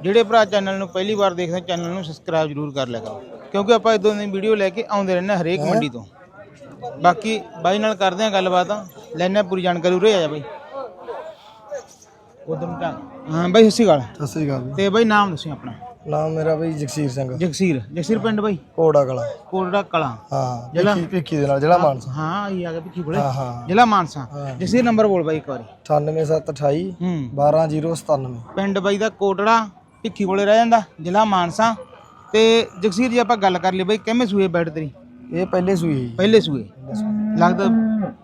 ਜਿਹੜੇ ਭਰਾ ਚੈਨਲ ਨੂੰ ਪਹਿਲੀ ਵਾਰ ਦੇਖਦੇ ਚੈਨਲ ਨੂੰ ਸਬਸਕ੍ਰਾਈਬ ਜਰੂਰ ਕਰ ਲਿਆ ਕਰੋ। ਕਿਉਂਕਿ ਆਪਾਂ ਇਦਾਂ ਦੀ ਵੀਡੀਓ ਲੈ ਕੇ ਆਉਂਦੇ ਰਹਿੰਦੇ ਹਰੇਕ ਮੰਡੀ ਤੋਂ। ਬਾਕੀ ਬਾਈ ਨਾਲ ਕਰਦੇ ਆ ਗੱਲਬਾਤ। ਲੈਣੇ ਪੂਰੀ ਜਾਣਕਾਰੀ ਉਰੇ ਆ ਜਾ ਬਾਈ। ਉਦੋਂ ਤਾਂ ਹਾਂ ਬਾਈ ਸਤਿ ਸ਼੍ਰੀ ਅਕਾਲ। ਸਤਿ ਸ੍ਰੀ ਅਕਾਲ ਤੇ ਬਾਈ ਨਾਮ ਦੱਸੋ ਆਪਣਾ। ਨਾਮ ਮੇਰਾ ਬਈ ਜਗਸੀਰ ਸਿੰਘ। ਜਗਸੀਰ ਜਗਸੀਰ ਪਿੰਡ ਬਾਈ? ਕੋੜਾ ਕਲਾ। ਕੋਟੜਾ ਕਲਾ। ਹਾਂ ਜ਼ਿਲ੍ਹਾ? ਭਿੱਖੀ ਭਿੱਖੀ ਦੇ ਨਾਲ ਜ਼ਿਲ੍ਹਾ ਮਾਨਸਾ। ਹਾਂ ਆਈ ਆ ਗਿਆ ਪਿੱਛੇ ਕੋਲੇ। ਹਾਂ ਹਾਂ। ਜ਼ਿਲ੍ਹਾ ਮਾਨਸਾ। ਜਗਸੀਰ ਨੰਬਰ ਬੋਲ ਬਾਈ ਇੱਕ ਵਾਰੀ। 98728 ਹੂੰ। 12097 ਪਿੰਡ ਬਾਈ ਦਾ ਕੋਟੜਾ ਭਿੱਖੀ ਕੋਲੇ ਰਹਿ ਜਾਂਦਾ ਜ਼ਿਲ੍ਹਾ ਮਾਨਸਾ। ਤੇ ਜਗਸੀਰ ਜੀ ਆਪਾਂ ਗੱਲ ਕਰ ਲਈ ਬਾਈ ਕਿਵੇਂ ਸੂਏ ਬੈਠ ਤੇਰੀ? ਇਹ ਪਹਿਲੇ ਸੂਈ ਹੈ ਜੀ। ਪਹਿਲੇ ਸੂਏ। ਲੱਗਦਾ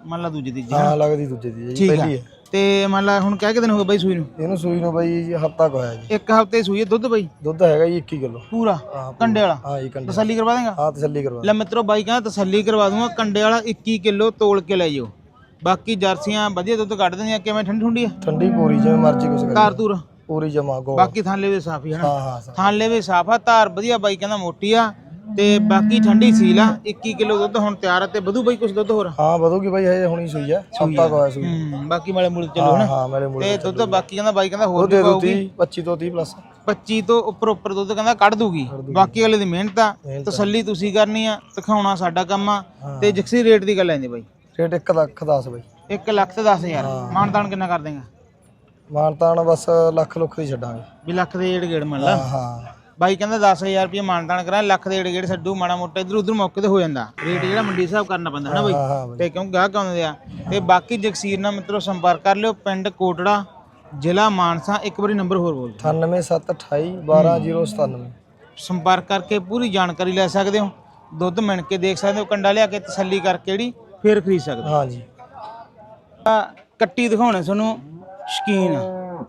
ਮੰਨ ਲਾ ਦੂਜੇ ਦੀ ਹਾਂ ਲੱਗਦੀ ਦੂਜੇ ਦੀ ਹੈ ਜੀ ਠੀਕ ਪਹਿਲੀ ਹੈ ਤੇ ਮੰਨ ਲਾ ਹੁਣ ਕਹਿ ਕੇ ਦਿਨ ਹੋ ਗਏ ਬਾਈ ਸੂਈ ਨੂੰ? ਇਹਨੂੰ ਸੂਈ ਨੂੰ ਬਈ ਹਫਤਾ ਕੁ ਹੋਇਆ ਜੀ। ਇੱਕ ਹਫ਼ਤੇ ਸੂਈ ਹੈ ਦੁੱਧ ਬਾਈ? ਦੁੱਧ ਹੈਗਾ ਜੀ 21 ਕਿਲੋ। ਪੂਰਾ? ਹਾਂ ਕੰਡੇ ਵਾਲਾ? ਹਾਂ ਜੀ ਕੰਡੇ ਤਸੱਲੀ ਕਰਵਾ ਦੇਗਾ? ਹਾਂ ਤਸੱਲੀ ਕਰਵਾ ਲੈ ਮਿੱਤਰੋ ਬਾਈ ਕਹਿੰਦਾ ਤਸੱਲੀ ਕਰਵਾ ਦੂੰਗਾ ਕੰਡੇ ਵਾਲਾ 21 ਕਿਲੋ ਤੋਲ ਕੇ ਲੈ ਜਾਓ। ਬਾਕੀ ਜਰਸੀਆਂ ਵਧੀਆ ਦੁੱਧ ਕੱਢ ਦਿੰਦੀਆਂ ਕਿਵੇਂ ਠੰਡੀ ਠੰਡੀ ਆ? ਠੰਡੀ ਪੂਰੀ ਜਿਵੇਂ ਮਰਜ਼ੀ ਕੁਛ ਕਰ। ਤਾਰ ਤੂਰ? ਪੂਰੀ ਜਮਾ ਗੋ ਬਾਕੀ ਥਾਲੇ ਵੀ ਸਾਫ਼ ਹੀ ਹਨਾ ਹਾਂ ਹਾਂ ਸਰ। ਥਾਲੇ ਵੀ ਸਾਫ਼ ਆ ਧਾਰ ਵਧੀਆ ਬਾਈ ਕਹਿੰਦਾ ਮੋਟੀ ਆ। ਤੇ ਬਾਕੀ ਠੰਡੀ ਸੀਲ ਆ 21 ਕਿਲੋ ਦੁੱਧ ਹੁਣ ਤਿਆਰ ਆ ਤੇ ਵਧੂ ਬਾਈ ਕੁਛ ਦੁੱਧ ਹੋਰ? ਹਾਂ ਵਧੂਗੀ ਬਾਈ ਹਜੇ ਹੁਣੀ ਸੂਈ ਹੈ ਹਫਤਾ ਕੁ ਹੋਇਆ ਸੂਈ। ਹੂੰ ਬਾਕੀ ਵਾਲੇ ਮੁੱਲ ਚੱਲੋ ਹਾਂ ਹਾਂ ਮੇਰੇ ਮੂਲ ਤੇ ਦੁੱਧ ਬਾਕੀ ਕਹਿੰਦਾ ਬਾਈ ਕਹਿੰਦਾ ਉਹ ਹੋਰ ਦੇ ਵੀ ਦੋ ਪਾਊਗੀ। 30 25 ਤੋਂ 30 ਪਲੱਸ 25 ਤੋਂ ਉੱਪਰ ਉੱਪਰ ਦੁੱਧ ਕਹਿੰਦਾ ਕੱਢ ਦੂਗੀ। ਬਾਕੀ ਵਾਲੇ ਦੀ ਮਿਹਨਤ ਆ ਤਸੱਲੀ ਤੁਸੀਂ ਕਰਨੀ ਆ ਦਿਖਾਉਣਾ ਸਾਡਾ ਕੰਮ ਆ ਤੇ ਜਿਕਸੀ ਰੇਟ ਦੀ ਗੱਲ ਆਂਦੀ ਬਾਈ। ਰੇਟ 1 ਲੱਖ 10 ਬਾਈ। 1 ਲੱਖ ਤੇ 10000 ਮਾਨਤਾਨ ਕਿੰਨਾ ਕਰ ਦੇਗਾ? ਮਾਨਤਾਨ ਬਸ ਲੱਖ ਲੁੱਖ ਦੀ ਛੱਡਾਂਗੇ। ਵੀ ਲੱਖ ਦੇ ਏੜ ਗੇੜ ਮੰਨ ਲਾ। ਹਾਂ ਹਾਂ। ਬਾਈ ਕਹਿੰਦਾ 10000 ਰੁਪਏ ਮਾਨਤਾਨ ਕਰਾਂ ਲੱਖ ਦੇ ਗੇੜ ਛੱਡੂ ਮਾੜਾ ਮੋਟਾ ਇਧਰ ਉਧਰ ਮੌਕੇ ਤੇ ਹੋ ਜਾਂਦਾ। ਰੇਟ ਜਿਹੜਾ ਮੰਡੀ ਹਿਸਾਬ ਕਰਨਾ ਪੈਂਦਾ ਹਨਾ ਬਾਈ? ਹਾਂ ਹਾਂ ਬਾਈ। ਤੇ ਕਿਉਂ ਗਾਹਕ ਆਉਂਦੇ ਆ? ਤੇ ਬਾਕੀ ਜਗਸੀਰ ਨਾਲ ਮਿੱਤਰੋ ਸੰਪਰਕ ਕਰ ਲਿਓ ਪਿੰਡ ਕੋਟੜਾ ਜ਼ਿਲ੍ਹਾ ਮਾਨਸਾ ਇੱਕ ਵਾਰੀ ਨੰਬਰ ਹੋਰ ਬੋਲ ਦਿਓ। 98728 12097 ਸੰਪਰਕ ਕਰਕੇ ਪੂਰੀ ਜਾਣਕਾਰੀ ਲੈ ਸਕਦੇ ਹੋ ਦੁੱਧ ਮਿਣ ਕੇ ਦੇਖ ਸਕਦੇ ਹੋ ਕੰਡਾ ਲਿਆ ਕੇ ਤਸੱਲੀ ਕਰਕੇ ਜਿਹੜੀ ਫੇਰ ਖਰੀਦ ਸਕਦੇ ਹੋ। ਹਾਂ ਜੀ ਆ ਕੱਟੀ ਦਿਖਾਉਣੇ ਤੁਹਾਨੂੰ ਸ਼ਕੀਨ।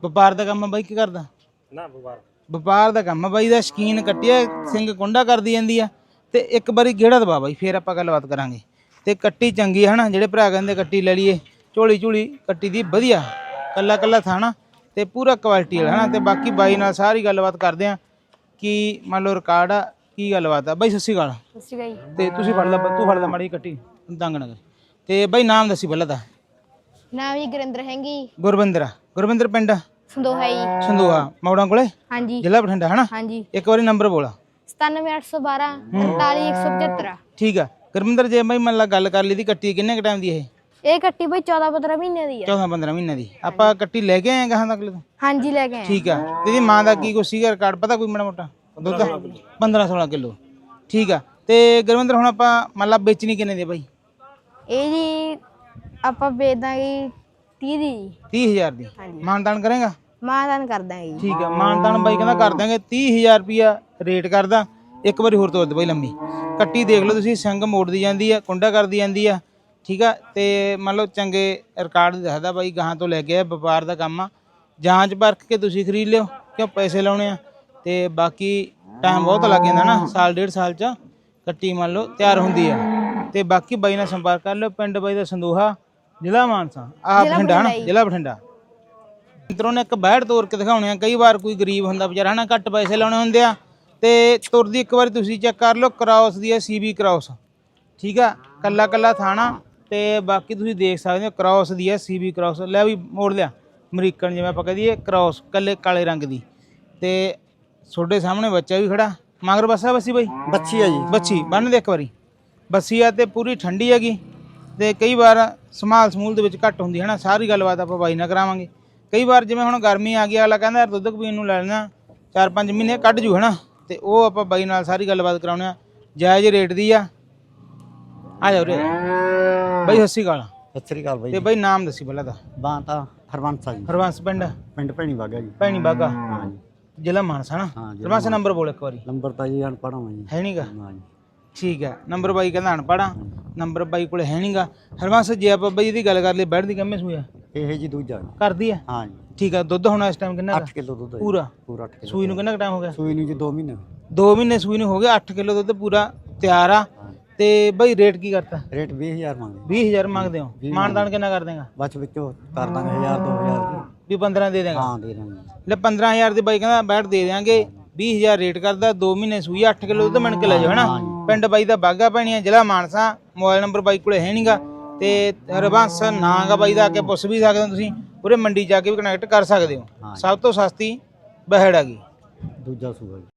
ਵਪਾਰ ਦਾ ਕੰਮ ਬਾਈ ਕੀ ਕਰਦਾ? ਨਾ ਵਪਾਰ ਵਪਾਰ ਦਾ ਕੰਮ ਆ ਬਾਈ ਦਾ ਸ਼ਕੀਨ ਕੱਟਿਆ ਸਿੰਘ ਕੁੰਡਾ ਕਰਦੀ ਜਾਂਦੀ ਆ। ਤੇ ਇੱਕ ਵਾਰੀ ਗੇੜਾ ਦਬਾ ਬਾਈ ਫੇਰ ਆਪਾਂ ਗੱਲਬਾਤ ਕਰਾਂਗੇ। ਤੇ ਕੱਟੀ ਚੰਗੀ ਹੈ ਨਾ ਜਿਹੜੇ ਭਰਾ ਕਹਿੰਦੇ ਕੱਟੀ ਲੈ ਲਈਏ ਝੋਲੀ ਝੋਲੀ ਕੱਟੀ ਦੀ ਵਧੀਆ ਕੱਲਾ ਕੱਲਾ ਥਾਣਾ ਤੇ ਪੂਰਾ ਕੁਆਲਿਟੀ ਵਾਲਾ ਹਨਾ ਤੇ ਬਾਕੀ ਬਾਈ ਨਾਲ ਸਾਰੀ ਗੱਲਬਾਤ ਕਰਦੇ ਆ ਕੀ ਮੰਨ ਲਓ ਰਿਕਾਰਡ ਆ ਕੀ ਗੱਲਬਾਤ ਆ। ਬਾਈ ਸਤਿ ਸ਼੍ਰੀ ਅਕਾਲ। ਜੀ। ਤੇ ਤੁਸੀਂ ਫੜ ਲਾ ਤੂੰ ਫੜ ਲਾ ਮਾੜੀ ਕੱਟੀ ਤੰਗ ਨਾ ਕਰ ਤੇ ਬਾਈ ਨਾਮ ਦੱਸੀ ਪਹਿਲਾਂ ਤਾਂ। ਨਾਮ ਜੀ ਗੁਰਿੰਦਰ ਹੈਂਗੀ ਗੁਰਵਿੰਦਰ ਗੁਰਵਿੰਦਰ ਪਿੰਡ ਸੰਦੋਹਾ ਜੀ ਸੰਧੂਆ ਮੌੜਾਂ ਕੋਲੇ ਹਾਂਜੀ ਜ਼ਿਲ੍ਹਾ ਬਠਿੰਡਾ ਹਨਾ ਹਾਂਜੀ ਇੱਕ ਵਾਰੀ ਨੰਬਰ ਬੋਲ 97812 43175 ਠੀਕ ਆ ਗੁਰਵਿੰਦਰ ਜੇ ਬਾਈ ਮੰਨ ਲਾ ਗੱਲ ਕਰ ਲਈ ਦੀ ਕੱਟੀ ਕਿੰਨੇ ਕ ਟਾਈਮ ਦੀ ਇਹ ਇਹ ਕੱਟੀ ਬਈ 14 15 ਮਹੀਨੇ ਦੀ ਆ 14 15 ਮਹੀਨੇ ਦੀ ਆਪਾਂ ਕੱਟੀ ਲੈ ਕੇ ਆਏ ਗਾਹਾਂ ਤੱਕ ਤੋਂ ਹਾਂਜੀ ਲੈ ਕੇ ਆਏ ਠੀਕ ਆ ਤੇ ਇਹਦੀ ਮਾਂ ਦਾ ਕੀ ਕੋਈ ਸੀਗਾ ਰਿਕਾਰਡ ਪਤਾ ਕੋਈ ਮਾੜਾ ਮੋਟਾ ਦੁੱਧ 15 16 ਕਿਲੋ ਠੀਕ ਆ ਤੇ ਗੁਰਵਿੰਦਰ ਹੁਣ ਆਪਾਂ ਮੰਨ ਲਾ ਵੇਚਣੀ ਕਿੰਨੇ ਦੀ ਆ ਬਾਈ ਇਹ ਜੀ ਆਪਾਂ ਵੇਚ ਦਾਂਗੇ 30 ਦੀ 30000 ਦੀ। ਮਾਨਦਾਨ ਕਰੇਗਾ? ਮਾਨਦਾਨ ਕਰ ਦਾਂਗੇ ਜੀ। ਠੀਕ ਹੈ ਮਾਨਦਾਨ ਬਾਈ ਕਹਿੰਦਾ ਕਰ ਦਾਂਗੇ 30000 ਰੁਪਿਆ ਰੇਟ ਕਰਦਾ। ਇੱਕ ਵਾਰੀ ਹੋਰ ਤੋਰ ਦੇ ਬਾਈ ਲੰਮੀ। ਕੱਟੀ ਦੇਖ ਲਓ ਤੁਸੀਂ ਸੰਗ ਮੋੜਦੀ ਜਾਂਦੀ ਆ ਕੁੰਡਾ ਕਰਦੀ ਜਾਂਦੀ ਆ। ਠੀਕ ਆ ਤੇ ਮੰਨ ਲਓ ਚੰਗੇ ਰਿਕਾਰਡ ਦੱਸਦਾ ਬਾਈ ਗਾਹਾਂ ਤੋਂ ਲੈ ਕੇ ਵਪਾਰ ਦਾ ਕੰਮ ਆ। ਜਾਂਚ ਪਰਖ ਕੇ ਤੁਸੀਂ ਖਰੀਦ ਲਿਓ ਕਿਉਂ ਪੈਸੇ ਲਾਉਣੇ ਆ। ਤੇ ਬਾਕੀ ਟਾਈਮ ਬਹੁਤ ਲੱਗ ਜਾਂਦਾ ਨਾ ਸਾਲ ਡੇਢ ਸਾਲ ਚ। ਕੱਟੀ ਮੰਨ ਲਓ ਤਿਆਰ ਹੁੰਦੀ ਆ। ਤੇ ਬਾਕੀ ਬਾਈ ਨਾਲ ਸੰਪਰਕ ਕਰ ਲਿਓ ਪਿੰਡ ਬਾਈ ਦਾ ਸੰਦੋਹਾ। ਜ਼ਿਲ੍ਹਾ ਮਾਨਸਾ। ਆ ਬਠਿੰਡਾ ਨਾ? ਜ਼ਿਲ੍ਹਾ ਬਠਿੰਡਾ। ਮਿੱਤਰੋਂ ਨੇ ਇੱਕ ਬੈੜ ਤੋੜ ਕੇ ਦਿਖਾਉਣੇ ਆ ਕਈ ਵਾਰ ਕੋਈ ਗਰੀਬ ਹੁੰਦਾ ਵਿਚਾਰਾ ਹਨਾ ਘੱਟ ਪੈਸੇ ਲਾਉਣੇ ਹੁੰਦੇ ਆ। ਤੇ ਤੁਰਦੀ ਇੱਕ ਵਾਰੀ ਤੁਸੀਂ ਚੈੱਕ ਕਰ ਲਓ ਕਰਾਉਸ ਦੀ ਹੈ ਸੀਬੀ ਕਰਾਉਸ ਠੀਕ ਆ? ਕੱਲਾ ਕੱਲਾ ਥਾਣਾ ਤੇ ਬਾਕੀ ਤੁਸੀਂ ਦੇਖ ਸਕਦੇ ਹੋ ਕਰਾਉਸ ਦੀ ਹੈ ਸੀਬੀ ਕਰਾਉਸ ਲੈ ਵੀ ਮੋੜ ਲਿਆ ਅਮਰੀਕਨ ਜਿਵੇਂ ਆਪਾਂ ਕਹਦੀਏ ਕਰਾਉਸ ਕੱਲੇ ਕਾਲੇ ਰੰਗ ਦੀ। ਤੇ ਤੁਹਾਡੇ ਸਾਹਮਣੇ ਬੱਚਾ ਵੀ ਖੜਾ। ਮਗਰ ਬੱਸਾ ਬੱਸੀ ਬਾਈ? ਬੱਚੀ ਆ ਜੀ। ਬੱਚੀ ਬੰਨ ਦੇ ਇੱਕ ਵਾਰੀ। ਬੱਸੀ ਆ ਤੇ ਪੂਰੀ ਠੰਡੀ ਹੈਗੀ। ਤੇ ਕਈ ਵਾਰ ਸਮਾਲ ਸਮੂਲ ਦੇ ਵਿੱਚ ਘੱਟ ਹੁੰਦੀ ਹੈ ਨਾ ਸਾਰੀ ਗੱਲਬਾਤ ਆਪਾਂ ਬਾਈ ਨਾਲ ਕਰਾਵਾਂਗੇ। ਕਈ ਵਾਰ ਜਿਵੇਂ ਹੁਣ ਗਰਮੀ ਆ ਗਈ ਅਗਲਾ ਕਹਿੰਦਾ ਯਾਰ ਦੁੱਧ ਪੀਣ ਨੂੰ ਲੈ ਲੈਣਾ 4-5 ਮਹੀਨੇ ਕੱਢ ਜੂ ਹਨਾ? ਤੇ ਉਹ ਆਪਾਂ ਬਾਈ ਨਾਲ ਸਾਰੀ ਗੱਲਬਾਤ ਕਰਾਉਣੇ ਆ ਜਾਇਜ਼ ਰੇਟ ਦੀ ਆ। ਆ ਜਾ ਉਰੇ। ਬਾਈ ਸਤਿ ਸ਼੍ਰੀ ਅਕਾਲ। ਸਤਿ ਸ੍ਰੀ ਅਕਾਲ ਬਾਈ ਤੇ ਬਾਈ ਨਾਮ ਦੱਸੀ ਪਹਿਲਾਂ ਤਾਂ। ਬਾਂ ਤਾਂ ਹਰਵੰਸ ਆ ਜੀ। ਹਰਵੰਸ ਪਿੰਡ? ਪਿੰਡ ਭੈਣੀ ਬਾਗਾ ਜੀ। ਭੈਣੀ ਬਾਗਾ। ਹਾਂ ਜੀ। ਜ਼ਿਲ੍ਹਾ ਮਾਨਸਾ ਨਾ ਹਾਂ, ਜ਼ਿਲ੍ਹਾ ਹਰਵੰਸ ਨੰਬਰ ਬੋਲ ਇੱਕ ਵਾਰੀ। ਨੰਬਰ ਤਾਂ ਜੀ ਅਨਪੜ੍ਹ ਹਾਂ ਜੀ ਹੈ ਨਹੀਂਗਾ ਹਾਂ ਜੀ। ਠੀਕ ਹੈ। ਨੰਬਰ ਬਾਈ ਕਹਿੰਦਾ ਅਨਪੜਾ ਨੰਬਰ ਬਾਈ ਕੋਲ ਹੈ ਨਹੀਂਗਾ ਹਰਵੰਸ ਜੇ ਆਪਾਂ ਬਾਈ ਦੀ ਗੱਲ ਕਰ ਲਈ ਬੈਠ ਦੀ ਕਿੰਮੇ ਸੂਆ ਇਹ ਜੀ ਦੂਜਾ। ਕਰਦੀ ਹੈ ਹਾਂ ਜੀ। ਠੀਕ ਹੈ ਦੁੱਧ ਹੁਣ ਇਸ ਟਾਈਮ ਕਿੰਨਾ 8 ਕਿਲੋ ਦੁੱਧ ਹੈ ਜੀ। ਪੂਰਾ? ਪੂਰਾ 8 ਕਿਲੋ ਸੂਈ ਨੂੰ ਕਿੰਨਾ ਟਾਈਮ ਹੋ ਗਿਆ? ਸੂਈ ਨੂੰ ਜੀ 2 ਮਹੀਨੇ 2 ਮਹੀਨੇ ਸੂਈ ਨੂੰ ਹੋ ਗਿਆ 8 ਕਿਲੋ ਦੁੱਧ ਪੂਰਾ ਤਿਆਰ ਆ। ਤੇ ਬਾਈ ਰੇਟ ਕੀ ਕਰਤਾ? ਰੇਟ 20000 ਮੰਗਦੇ 20000 ਮੰਗਦੇ ਹੋ? ਮਾਨਦਾਨ ਕਿੰਨਾ ਕਰ ਦੇਗਾ? ਬਸ ਵਿੱਚੋਂ ਕਰ ਦਾਂਗੇ 1000 2000 ਦੀ ਵੀ 15 ਦੇ ਦੇਗਾ? ਹਾਂ ਦੇ ਦਾਂਗੇ। ਲੈ 15000 ਦੀ ਬਾਈ ਕਹਿੰਦਾ ਬੈਠ ਦੇ ਦੇਾਂਗੇ 20000 ਰੇਟ ਕਰਦਾ 2 ਮਹੀਨੇ ਸੂਈ 8 ਕਿਲੋ ਦੁੱਧ ਮਿਣ ਕੇ ਲੈ ਜਾਓ ਹਨਾ ਪਿੰਡ ਬਾਈ ਦਾ ਬਾਗਾ ਪੈਣੀਆਂ ਜ਼ਿਲ੍ਹਾ ਮਾਨਸਾ ਮੋਬਾਈਲ ਨੰਬਰ ਬਾਈ ਕੋਲੇ ਹੈ ਨਹੀਂਗਾ। ਤੇ ਰਵਾਂਸ ਨਾਂਗਾ ਬਾਈ ਦਾ ਆ ਕੇ ਪੁੱਛ ਵੀ ਸਕਦੇ ਹੋ ਤੁਸੀਂ ਪੂਰੇ ਮੰਡੀ ਜਾ ਕੇ ਵੀ ਕਨੈਕਟ ਕਰ ਸਕਦੇ ਹੋ। ਸਭ ਤੋਂ ਸਸਤੀ ਬਹਿੜ ਹੈਗੀ ਦੂਜਾ ਸੂਆ ਜੀ।